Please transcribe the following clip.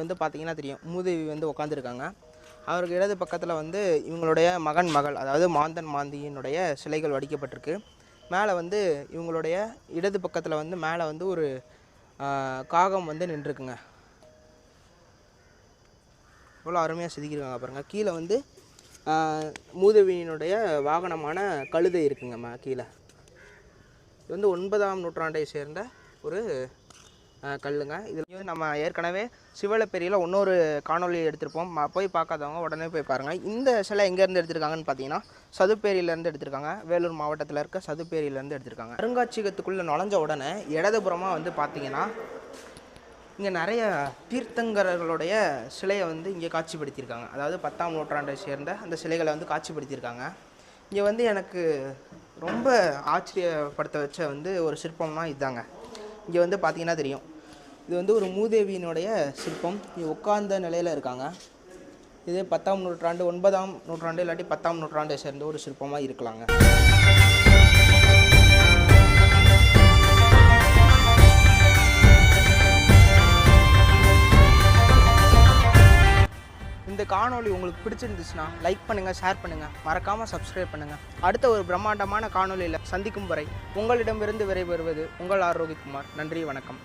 வந்து பார்த்தீங்கன்னா தெரியும். மூதேவி வந்து உட்காந்துருக்காங்க அவருக்கு இடது பக்கத்தில் வந்து இவங்களுடைய மகன் மகள் அதாவது மாந்தன் மாந்தியினுடைய சிலைகள் வடிக்கப்பட்டிருக்கு. மேலே வந்து இவங்களுடைய இடது பக்கத்தில் வந்து மேலே வந்து ஒரு காகம் வந்து நின்றுருக்குங்க. இவ்வளோ அருமையாக செதுக்கியிருக்காங்க பாருங்கள் கீழே வந்து மூதவியினுடைய வாகனமான கழுதை இருக்குங்க கீழே. இது வந்து ஒன்பதாம் நூற்றாண்டை சேர்ந்த ஒரு கல்லுங்க. இதில் வந்து நம்ம ஏற்கனவே சிவலப்பேரியில் இன்னொரு காணொளி எடுத்திருப்போம். போய் பார்க்காதவங்க உடனே போய் பாருங்கள் இந்த சிலை எங்கேருந்து எடுத்திருக்காங்கன்னு பார்த்தீங்கன்னா சதுப்பேரியிலேருந்து எடுத்திருக்காங்க. வேலூர் மாவட்டத்தில் இருக்க சதுப்பேரியிலேருந்து எடுத்திருக்காங்க. அருங்காட்சியகத்துக்குள்ளே நுழைஞ்ச உடனே இடதுபுறமாக வந்து பார்த்தீங்கன்னா இங்கே நிறைய தீர்த்தங்கரர்களுடைய சிலையை வந்து இங்கே காட்சிப்படுத்தியிருக்காங்க. அதாவது பத்தாம் நூற்றாண்டை சேர்ந்த அந்த சிலைகளை வந்து காட்சிப்படுத்தியிருக்காங்க. இங்கே வந்து எனக்கு ரொம்ப ஆச்சரியப்படுத்த வச்ச வந்து ஒரு சிற்பம்னா இதுதாங்க இங்கே வந்து பார்த்தீங்கன்னா தெரியும். இது வந்து ஒரு மூதேவியினுடைய சிற்பம். இது உட்கார்ந்த நிலையில் இருக்காங்க. இது பத்தாம் நூற்றாண்டு ஒன்பதாம் நூற்றாண்டு இல்லாட்டி பத்தாம் நூற்றாண்டை சேர்ந்த ஒரு சிற்பமாக இருக்கலாங்க. இந்த காணொளி உங்களுக்கு பிடிச்சிருந்துச்சுன்னா லைக் பண்ணுங்கள் ஷேர் பண்ணுங்கள் மறக்காமல் சப்ஸ்கிரைப் பண்ணுங்கள் அடுத்த ஒரு பிரம்மாண்டமான காணொளியில் சந்திக்கும் வரை உங்களிடமிருந்து விரைபெறுவது உங்கள் ஆரோக்கியகுமார் நன்றி வணக்கம்.